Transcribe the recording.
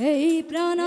এই প্রাণ